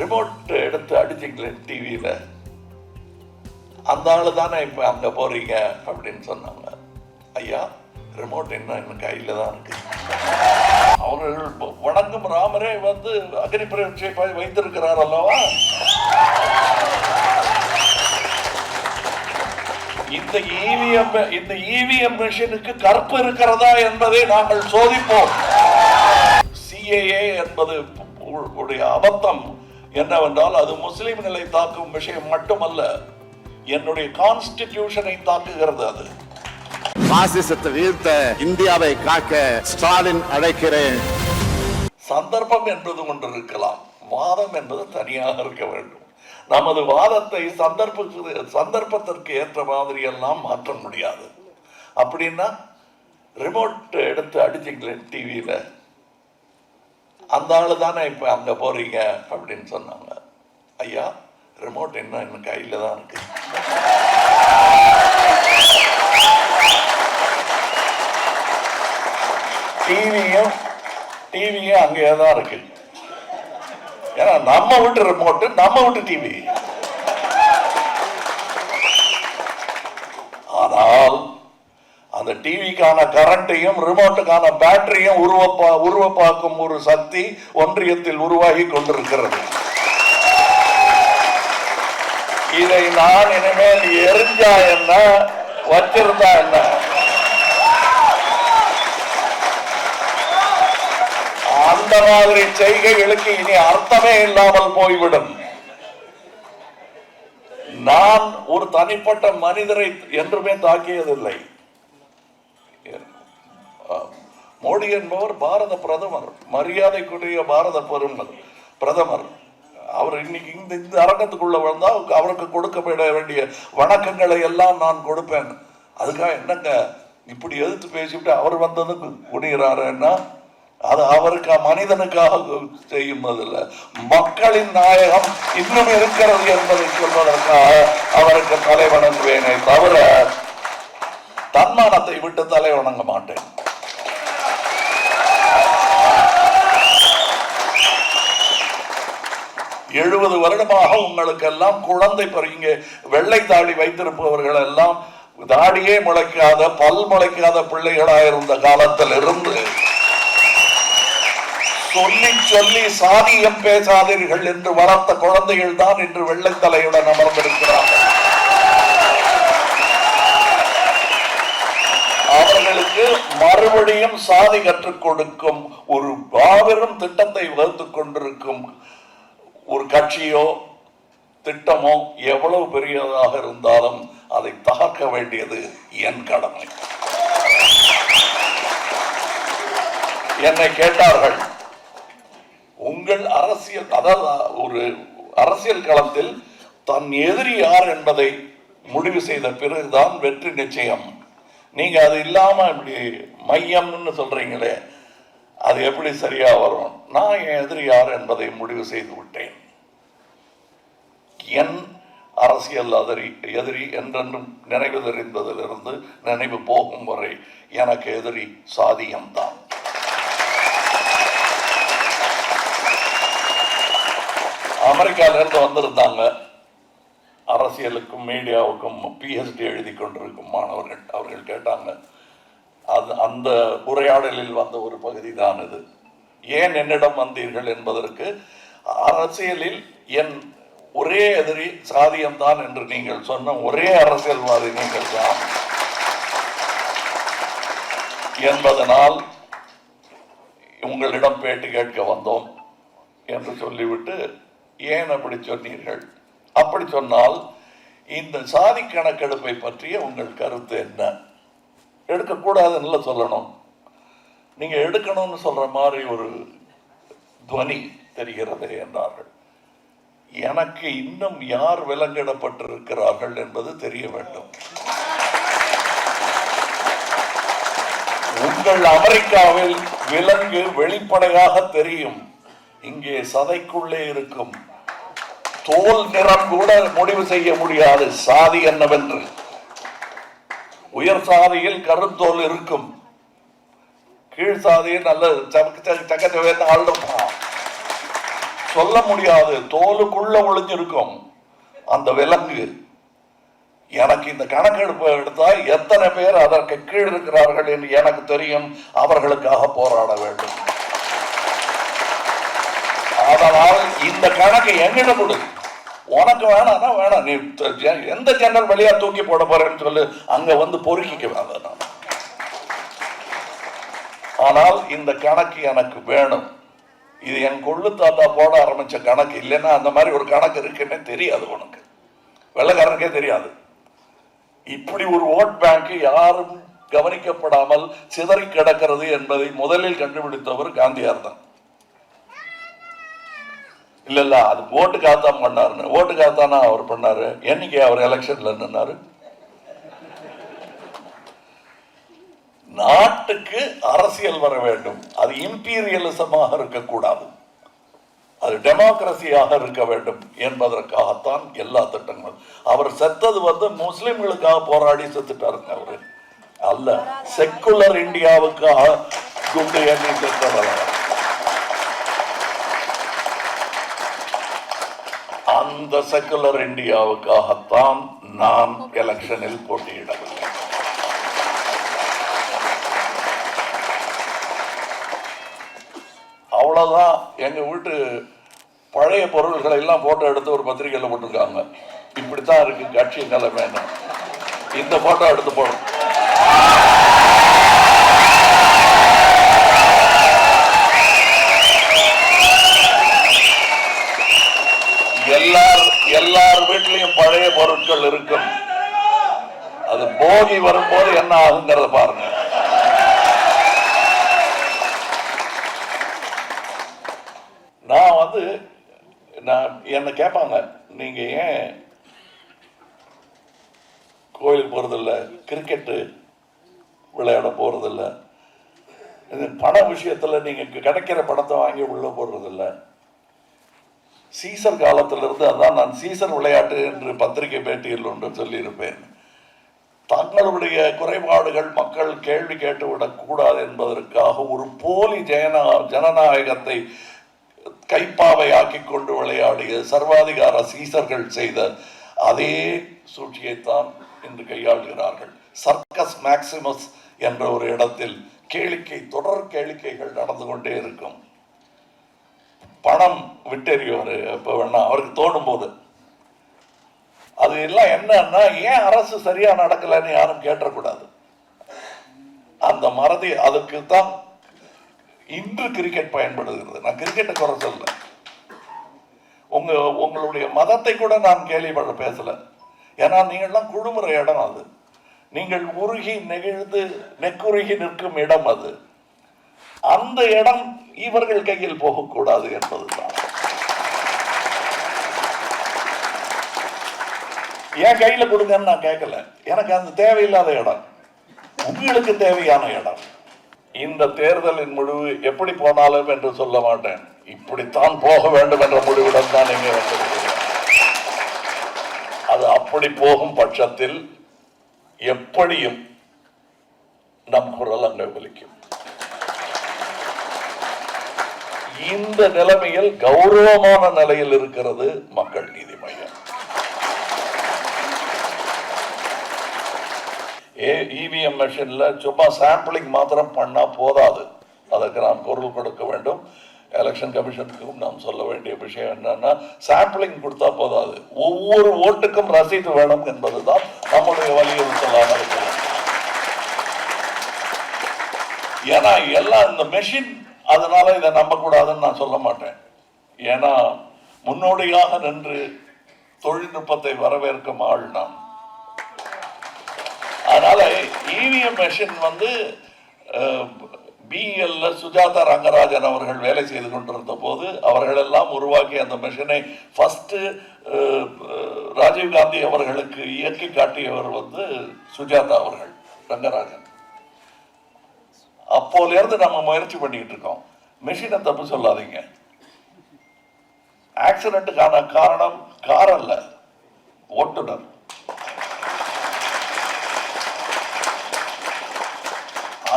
Remote எடுத்து அடிச்சிங்களே டிவியில் அந்த ஆள் தானே இப்போ அங்கே போகிறீங்க அப்படின்னு சொன்னாங்க. ஐயா ரிமோட் என்ன? எனக்கு கையில் தான் இருக்கு. அவர்கள் வணங்கும் ராமரே வந்து அக்னி பரீட்சை வைத்திருக்கிறார் அல்லவா? இந்த இவிஎம் இந்த இவிஎம் மிஷினுக்கு கற்பு இருக்கிறதா என்பதை நாங்கள் சோதிப்போம். சிஏஏ என்பது உடைய அபத்தம். என்னவென்றால் அது முஸ்லிம்களை தாக்கும் விஷயம் மட்டுமல்ல என்னுடைய கான்ஸ்டிடியூஷனை தாக்குகிறது அது. பாசிசத்தை வீழ்த்த இந்தியாவை காக்க ஸ்டாலின் அழைக்கிறேன். சந்தர்ப்பம் என்பது ஒன்று இருக்கலாம் வாதம் என்பது தனியாக இருக்க வேண்டும். நமது வாதத்தை சந்தர்ப்ப சந்தர்ப்பத்திற்கு ஏற்ற மாதிரி எல்லாம் மாற்ற முடியாது. அப்படின்னா ரிமோட் எடுத்து அடிச்சிங்களே டிவியில் அந்த ஆள் தானே இப்போ அங்கே போகிறீங்க அப்படின்னு சொன்னாங்க. ஐயா ரிமோட் இன்னும் என் கையில் தான் இருக்கு. டிவியும் டிவியும் அங்கேயே தான் இருக்கு. ஏன்னா நம்ம வீட்டு ரிமோட்டு நம்ம வீட்டு டிவி ஆனால் அந்த டிவிக்கான கரண்ட்டையும் ரிமோட்டுக்கான பேட்டரியும் உருவப்பா உருவப்பாக்கும் ஒரு சக்தி ஒன்றியத்தில் உருவாகி கொண்டிருக்கிறது. இதை நான் இனிமேல் எரிஞ்சா என்ன? வச்சிருந்தா என்ன? அந்த மாதிரி செய்கைகளுக்கு இனி அர்த்தமே இல்லாமல் போய்விடும். நான் ஒரு தனிப்பட்ட மனிதரை என்றுமே தாக்கியதில்லை. மோடி என்பவர் பாரத பிரதமர் மரியாதைக்குரிய பாரத பெருமர் பிரதமர். அவர் இன்னைக்கு இந்த இந்த அரங்கத்துக்குள்ள வந்தா அவருக்கு கொடுக்கப்பட வேண்டிய வணக்கங்களை எல்லாம் நான் கொடுப்பேன். அதுக்காக என்னங்க இப்படி எதிர்த்து பேசிவிட்டு அவர் வந்ததுக்கு குடிகிறாருன்னா அது அவருக்கு மனிதனுக்காக செய்யும்போதில்லை மக்களின் நாயகம் இன்னும் இருக்கிறது என்பதை சொல்வதற்காக அவருக்கு தலை வணங்குவேனே தவிர தன்மானத்தை விட்டு தலை வணங்க மாட்டேன். எழுபது வருடமாக உங்களுக்கு எல்லாம் குழந்தை பறிங்க வெள்ளை தாடி வைத்திருப்பவர்கள் எல்லாம் தாடியே முளைக்காத பல் முளைக்காத பிள்ளைகளாக இருந்த காலத்தில் இருந்து சொல்லி சொல்லி சாதியம் பேசாதீர்கள் என்று வளர்த்த குழந்தைகள் தான் இன்று வெள்ளைத்தலையுடன் அமர்ந்திருக்கிறார்கள். அவர்களுக்கு மறுபடியும் சாதி கற்றுக் கொடுக்கும் ஒரு மாபெரும் திட்டத்தை வகுத்துக் கொண்டிருக்கும் ஒரு கட்சியோ திட்டமோ எவ்வளவு பெரியதாக இருந்தாலும் அதை தகர்க்க வேண்டியது என் கடமை. என்னை கேட்டார்கள் உங்கள் அரசியல் அதாவது ஒரு அரசியல் களத்தில் தன் எதிரி யார் என்பதை முடிவு செய்த பிறகுதான் வெற்றி நிச்சயம். நீங்க அது இல்லாம இப்படி மையம்னு சொல்றீங்களே அது எப்படி சரியா வரும்? நான் என் எதிரி யார் என்பதை முடிவு செய்து விட்டேன். என் அரசியல் அதிரி எதிரி என்றென்றும் நினைவு தெரிந்ததிலிருந்து நினைவு போகும் வரை எனக்கு எதிரி சாதியம்தான். அமெரிக்காவிலிருந்து வந்திருந்தாங்க. அரசியலுக்கும் மீடியாவுக்கும் பிஹெச்டி எழுதி கொண்டிருக்கும் மாணவர்கள். அவர்கள் கேட்டாங்க அது அந்த உரையாடலில் வந்த ஒரு பகுதி தான் இது. ஏன் என்னிடம் வந்தீர்கள் என்பதற்கு அரசியலில் என் ஒரே எதிரி சாதியம்தான் என்று நீங்கள் சொன்ன ஒரே அரசியல்வாதி நீங்கள் தான். என்பதனால் உங்களிடம் பேட்டி கேட்க வந்தோம் என்று சொல்லிவிட்டு ஏன் அப்படி சொன்னீர்கள்? அப்படி சொன்னால் இந்த சாதி கணக்கெடுப்பை பற்றிய உங்கள் கருத்து என்ன? எடுக்கக்கூடாதுன்னு சொல்லணும். நீங்க எடுக்கணும்னு சொல்ற மாதிரி ஒரு துவனி தெரிகிறது என்றார்கள். எனக்கு இன்னும் யார் விலங்கிடப்பட்டிருக்கிறார்கள் என்பது தெரிய வேண்டும். உங்கள் அமெரிக்காவில் விலங்கு வெளிப்படையாக தெரியும். இங்கே சதைக்குள்ளே இருக்கும். தோல் நிறம் கூட முடிவு செய்ய முடியாது. சாதி என்னவென்று. உயர் சாதியில் கருத்தோல் இருக்கும். கீழ் சாதியில் நல்ல சக்க சக்கச்சவேன்னு ஆள் சொல்ல முடியாது. தோலுக்குள்ள ஒளிஞ்சிருக்கும். அந்த விலங்கு. எனக்கு இந்த கணக்கெடுப்பு எடுத்தால் எத்தனை பேர் அதற்கு கீழ் இருக்கிறார்கள் என்று எனக்கு தெரியும். அவர்களுக்காக போராட வேண்டும். அதனால் இந்த கணக்கு எங்கிட கொடுக்கும் உனக்கு வேணாம்னா வேணாம். நீ எந்த ஜன்னல் வழியா தூக்கி போட போறேன்னு சொல்லு. அங்க வந்து பொறுக்கிக்க வேண்டாம் நான். ஆனால் இந்த கணக்கு எனக்கு வேணும். இது என் கொள்ளு தாத்தா போட ஆரம்பிச்ச கணக்கு. இல்லைன்னா அந்த மாதிரி ஒரு கணக்கு இருக்குன்னே தெரியாது உனக்கு. வெள்ளக்காரனுக்கே தெரியாது. இப்படி ஒரு ஓட் பேங்க் யாரும் கவனிக்கப்படாமல் சிதறி கிடக்கிறது என்பதை முதலில் கண்டுபிடித்தவர் காந்தியார் தான். இல்லை இல்லை அது ஓட்டுக்காக தான் பண்ணாருன்னு. ஓட்டுக்காக தானே அவர் பண்ணாரு? என்னைக்கு அவர் எலெக்ஷன்ல நின்னாரு? நாட்டுக்கு அரசியல் வர வேண்டும். அது இம்பீரியலிசமாக இருக்கக்கூடாது. அது டெமோக்ரஸியாக இருக்க வேண்டும் என்பதற்காகத்தான் எல்லா திட்டங்களும். அவர் செத்தது வந்து முஸ்லிம்களுக்காக போராடி செத்துட்டாருங்க அவரு. அல்ல செக்குலர் இந்தியாவுக்காக குண்டு எண்ணி செத்தவர் அவர். அந்த செக்குலர் இந்தியாவுக்காகத்தான் நான் எலெக்ஷனில் போட்டியிடவில்லை. அவ்வளவுதான். எங்க வீட்டு பழைய பொருள்களை எல்லாம் போட்டோ எடுத்து ஒரு பத்திரிகையில் போட்டிருக்காங்க. இப்படித்தான் இருக்கு. கட்சி நிலைமைன்னு இந்த போட்டோ எடுத்து போடணும். போகி வரும்போது என்ன ஆகுங்கிறத பாருங்க. நான் வந்து நான் என்ன கேட்பாங்க நீங்க ஏன் கோயிலுக்கு போகிறதில்ல கிரிக்கெட்டு விளையாட போகிறதில்ல இது பண விஷயத்தில் நீங்கள் கிடைக்கிற பணத்தை வாங்கி உள்ள போடுறதில்ல. சீசர் காலத்திலிருந்து அதான் நான் சீசர் விளையாட்டு என்று பத்திரிகை பேட்டியில் ஒன்று சொல்லியிருப்பேன். தங்களுடைய குறைபாடுகள் மக்கள் கேள்வி கேட்டுவிடக் கூடாது என்பதற்காக ஒரு போலி ஜன ஜனநாயகத்தை கைப்பாவை ஆக்கி கொண்டு விளையாடிய சர்வாதிகார சீசர்கள் செய்த அதே சூழ்ச்சியைத்தான் இன்று கையாளுகிறார்கள். சர்க்கஸ் மேக்சிமஸ் என்ற ஒரு இடத்தில் கேளிக்கை தொடர் கேளிக்கைகள் நடந்து கொண்டே இருக்கும். பணம் விட்டெறியவர் இப்போ வேணா அவருக்கு தோணும் போது. அது எல்லாம் என்னன்னா ஏன் அரசு சரியா நடக்கலைன்னு யாரும் கேட்டக்கூடாது. அந்த மறதி அதுக்கு தான் இன்று கிரிக்கெட் பயன்படுகிறது. நான் கிரிக்கெட்டை குறை சொல்ல உங்க உங்களுடைய மதத்தை கூட நான் கேள்விப்பட பேசல. ஏன்னா நீங்கள்லாம் குழுமுறை இடம் அது. நீங்கள் உருகி நெகிழ்ந்து நெக்குருகி நிற்கும் இடம் அது. அந்த இடம் இவர்கள் கையில் போகக்கூடாது என்பதுதான். என் கையில கொடுங்கன்னு நான் கேட்கல எனக்கு அந்த தேவையில்லாத இடம். உங்களுக்கு தேவையான இடம். இந்த தேர்தலின் முடிவு எப்படி போனாலும் என்று சொல்ல மாட்டேன். இப்படித்தான் போக வேண்டும் என்ற முடிவுடன் தான் இங்கே வந்திருக்கிறேன். அது அப்படி போகும் பட்சத்தில் எப்படியும் நம் குரல் அங்கே ஒலிக்கும். இந்த நிலைமையில் கௌரவமான நிலையில் இருக்கிறது மக்கள். இவிஎம் மிஷினில் சும்மா சாம்பிளிங் மாத்திரம் பண்ணால் போதாது. அதற்கு நாம் பொருள் கொடுக்க வேண்டும். எலெக்ஷன் கமிஷனுக்கும் நாம் சொல்ல வேண்டிய விஷயம் என்னன்னா சாம்பிளிங் கொடுத்தா போதாது. ஒவ்வொரு ஓட்டுக்கும் ரசீது வேணும் என்பது தான் நம்முடைய வலியுறுத்தலாக இருக்கிறது. ஏன்னா எல்லாம் இந்த மெஷின் அதனால இதை நம்பக்கூடாதுன்னு நான் சொல்ல மாட்டேன். ஏன்னா முன்னோடியாக நின்று தொழில்நுட்பத்தை வரவேற்கும் ஆள் நான் இவிஎம் மெஷின் வந்து பிஎல்ல சுஜாதா ரங்கராஜன் அவர்கள் வேலை செய்து கொண்டிருந்த போது அவர்கள் எல்லாம் உருவாக்கி அந்த மெஷினை ஃபஸ்ட்டு ராஜீவ்காந்தி அவர்களுக்கு இயக்கி காட்டியவர் வந்து சுஜாதா அவர்கள் ரங்கராஜன். அப்போலேருந்து நம்ம முயற்சி பண்ணிக்கிட்டு இருக்கோம். மெஷினை தப்பு சொல்லாதீங்க. ஆக்சிடென்ட்டுக்கான காரணம் கார் அல்ல ஓட்டுநர்.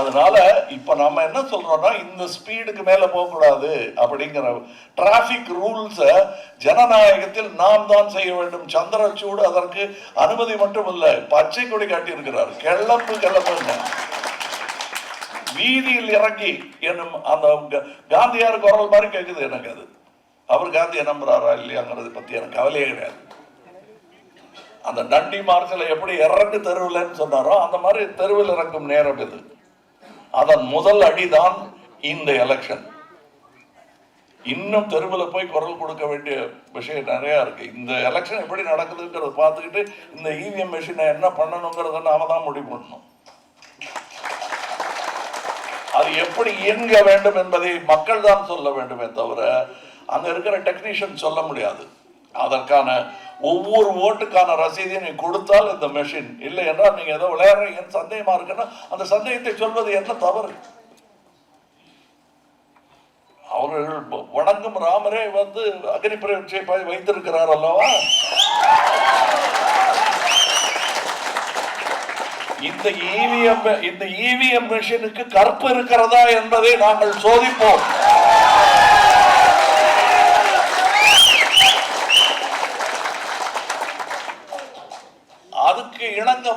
அதனால இப்ப நம்ம என்ன சொல்றோம்னா இந்த ஸ்பீடுக்கு மேல போகக்கூடாது அப்படிங்கிற டிராபிக் ரூல்ஸ ஜனநாயகத்தில் நாம் தான் செய்ய வேண்டும். சந்திரச்சூடு அதற்கு அனுமதி மட்டும் இல்லை பச்சை கொடி காட்டியிருக்கிறார். கிளம்பு கிளம்புங்க. வீதியில் இறங்கி என்னும் அந்த க- காந்தியார் குரல் மாதிரி கேட்குது எனக்கு அது. அவர் காந்தியை நம்புறாரா இல்லையாங்கிறது பத்தி எனக்கு கவலையே கிடையாது. அந்த நண்டி மார்ச்சில் எப்படி இறங்கு தெருவில்னு சொன்னாரோ அந்த மாதிரி தெருவில் இறங்கும் நேரம் இது. அதன் முதல் அடிதான் இந்த எலெக்ஷன் இன்னும் தெருவில் போய் குரல் கொடுக்க வேண்டிய விஷயம் நிறைய இருக்கு. இந்த எலெக்ஷன் எப்படி நடக்குதுங்கிறத பார்த்துக்கிட்டு இந்த இவிஎம் மிஷினை என்ன பண்ணணுங்கிறத நாம தான் முடிவு பண்ணணும். அது எப்படி இயங்க வேண்டும் என்பதை மக்கள் தான் சொல்ல வேண்டுமே தவிர அங்க இருக்கிற டெக்னீஷியன் சொல்ல முடியாது. அதற்கான ஒவ்வொரு ஓட்டுக்கான ரசீதையும் நீ கொடுத்தால் இந்த மெஷின் இல்லை என்றால் நீங்க ஏதோ விளையாடுறீங்கன்னு சந்தேகமா இருக்குன்னா அந்த சந்தேகத்தை சொல்வது என்ன தவறு? அவர்கள் வணங்கும் ராமரே வந்து அக்னி பரீட்சை ப- வைத்திருக்கிறார் அல்லவா? இந்த இவிஎம் இந்த இவிஎம் மிஷினுக்கு கற்பு இருக்கிறதா என்பதை நாங்கள் சோதிப்போம்.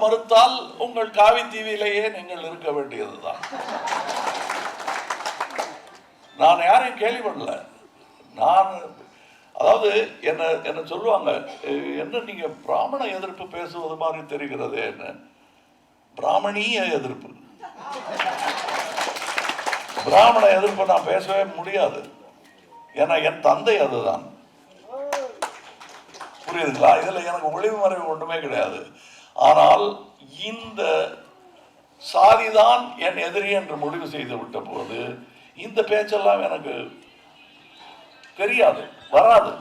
மறுத்தால் உங்கள் காவி தீவிலேயே நீங்கள் இருக்க வேண்டியதுதான். நான் யாரையும் கேள்வி பண்ணல. நான் அதாவது என்ன என்ன சொல்லுவாங்க என்ன நீங்க பிராமண எதிர்ப்பு பேசுவது மாதிரி தெரிகிறது என்ன? பிராமணிய எதிர்ப்பு. பிராமண எதிர்ப்பு நான் பேசவே முடியாது. ஏன்னா என் தந்தை அதுதான். புரியுதுங்களா? இதுல எனக்கு ஒளிவு மறைவு ஒன்றுமே கிடையாது. ஆனால் இந்த சாதிதான் என் எதிரி என்று முடிவு செய்து விட்ட போது இந்த பேச்செல்லாம் எனக்கு தெரியாது வராது.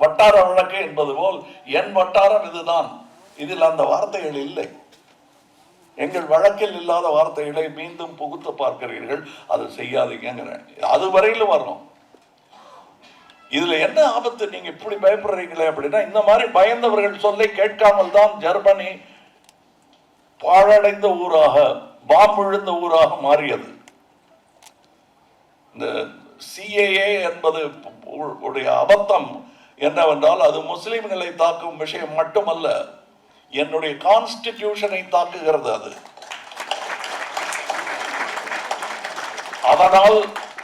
வட்டார வழக்கு என்பது போல் என் வட்டாரம் இதுதான். இதில் அந்த வார்த்தைகள் இல்லை. எங்கள் வழக்கில் இல்லாத வார்த்தைகளை மீண்டும் புகுத்து பார்க்கிறீர்கள். அது செய்யாதீங்கிறேன் அது வரையிலும் வரணும். இதுல என்ன ஆபத்து? நீங்க இப்படி பயப்படுறீங்களே அப்படின்னா இந்த மாதிரி பயந்தவர்கள் சொல்லை கேட்காமல் தான் ஜெர்மனி பாழடைந்த ஊராக பாம்பு ஊராக மாறியது. இந்த சிஏஏ என்பது உ- உடைய அபத்தம் என்னவென்றால் அது முஸ்லிம்களை தாக்கும் விஷயம் மட்டுமல்ல என்னுடைய கான்ஸ்டிடியூஷனை தாக்குகிறது அது. அதனால்